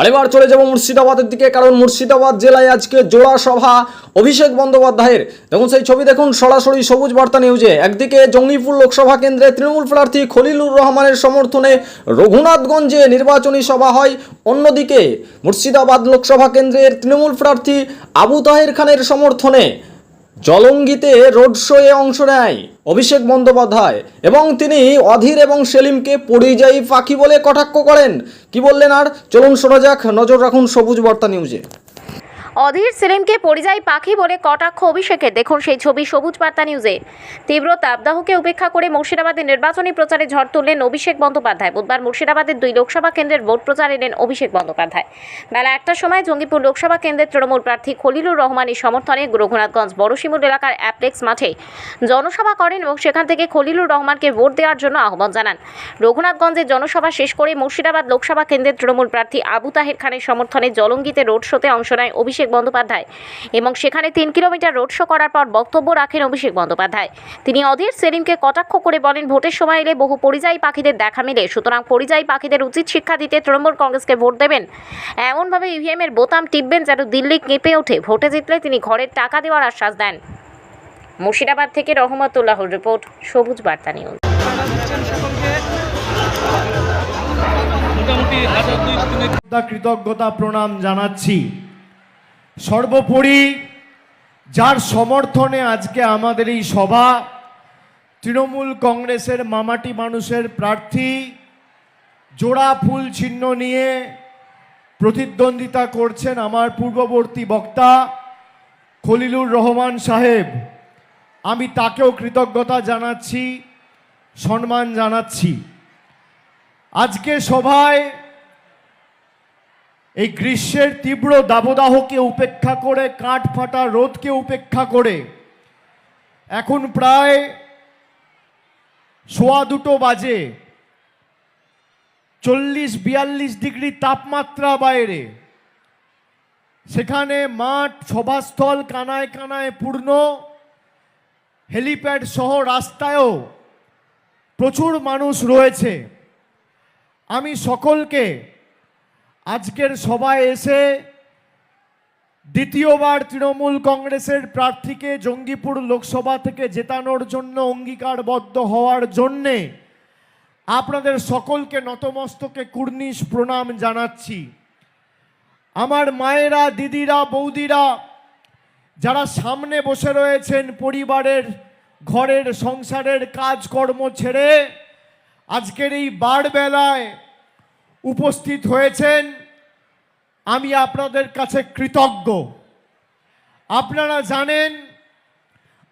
আর এবার চলে যাব মুর্শিদাবাদের দিকে, কারণ মুর্শিদাবাদ জেলায় আজকে জোড়া সভা অভিষেক বন্দ্যোপাধ্যায়ের। দেখুন, সেই ছবি দেখুন, সরাসরি সবুজ বার্তা নিউজে। একদিকে জঙ্গিপুর লোকসভা কেন্দ্রে তৃণমূল প্রার্থী খলিলুর রহমানের সমর্থনে রঘুনাথগঞ্জে নির্বাচনী সভা হয়। অন্যদিকে মুর্শিদাবাদ লোকসভা কেন্দ্রের তৃণমূল প্রার্থী আবু তাহের খানের সমর্থনে জলঙ্গিতে রোড শোয়ে অংশ নেয় অভিষেক বন্দ্যোপাধ্যায় এবং তিনি অধীর এবং সেলিমকে পরিযায়ী পাখি বলে কটাক্ষ করেন। কি বললেন আর? চলুন শোনা যাক। নজর রাখুন সবুজ বার্তা নিউজে। অধীর সেলিমকে পরিযায়ী পাখি বলে কটাক্ষ অভিষেকের। দেখুন সেই ছবি সবুজ বার্তা নিউজে। তীব্র তাপদাহকে উপেক্ষা করে মুর্শিদাবাদের নির্বাচনী প্রচারে ঝড় তুললেন অভিষেক বন্দ্যোপাধ্যায়। বুধবার মুর্শিদাবাদের দুই লোকসভা কেন্দ্রের ভোট প্রচার এলেন অভিষেক বন্দ্যোপাধ্যায়। বেলা একটার সময় জঙ্গিপুর লোকসভা কেন্দ্রের তৃণমূল প্রার্থী খলিলুর রহমানের সমর্থনে রঘুনাথগঞ্জ বড়শিমুল এলাকার অ্যাপ্লেক্স মাঠে জনসভা করেন এবং সেখান থেকে খলিলুর রহমানকে ভোট দেওয়ার জন্য আহ্বান জানান। রঘুনাথগঞ্জের জনসভা শেষ করে মুর্শিদাবাদ লোকসভা কেন্দ্রের তৃণমূল প্রার্থী আবু তাহের খানের সমর্থনে জলঙ্গিতে রোড শোতে অংশ নেয় অভিষেক বন্দ্যোপাধ্যায় এবং সেখানে তিন কিলোমিটার রোড শো করার পর বক্তব্য রাখেন অভিষেক বন্দ্যোপাধ্যায়। তিনি অধীর সেলিমকে কটাক্ষ করে বলেন ভোটের সময় এলে বহু পরিযায়ী পাখিদের দেখা মেলে। সুতরাং পরিযায়ী পাখিদের উচিত শিক্ষা দিতে তৃণমূল কংগ্রেসকে ভোট দেবেন। এমনভাবে ইভিএমের বোতাম টিপবেন যেন দিল্লি কেঁপে ওঠে। ভোটে জিতলে তিনি ঘরের টাকা দেওয়ার আশ্বাস দেন। মুর্শিদাবাদ থেকে রহমতুল্লাহর রিপোর্ট সবুজ বার্তা নিউজ। কৃতজ্ঞতা প্রণাম জানাচ্ছি। সর্বোপরি যার সমর্থনে আজকে আমাদের এই সভা, তৃণমূল কংগ্রেসের মামাটি মানুষের প্রার্থী, জোড়া ফুল চিহ্ন নিয়ে প্রতিদ্বন্দ্বিতা করছেন আমার পূর্ববর্তী বক্তা খলিলুর রহমান সাহেব। আমি তাকেও কৃতজ্ঞতা জানাচ্ছি, সম্মান জানাচ্ছি। আজকে সভায় এই গ্রীষ্মের তীব্র দাবদাহকে উপেক্ষা করে, কাঠ ফাটা রোদকে উপেক্ষা করে, এখন প্রায় সোয়া দুটো বাজে, চল্লিশ বিয়াল্লিশ ডিগ্রি তাপমাত্রা বাইরে। সেখানে মাঠ, সভাস্থল কানায় কানায় পূর্ণ। হেলিপ্যাড সহ রাস্তায়ও প্রচুর মানুষ রয়েছে। আমি সকলকে আজকের সভায় এসে দ্বিতীয়বার তৃণমূল কংগ্রেসের প্রার্থীকে জঙ্গিপুর লোকসভা থেকে জেতানোর জন্য অঙ্গীকারবদ্ধ হওয়ার জন্যে আপনাদের সকলকে নতমস্তকে কুর্নিশ প্রণাম জানাচ্ছি। আমার মায়েরা, দিদিরা, বৌদিরা, যারা সামনে বসে রয়েছেন পরিবারের ঘরের, সংসারের কাজকর্ম ছেড়ে আজকের এই বারবেলায় উপস্থিত হয়েছেন। আমি আপনাদের কাছে কৃতজ্ঞ। আপনারা জানেন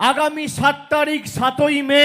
আগামী সাত তারিখ সাতই মে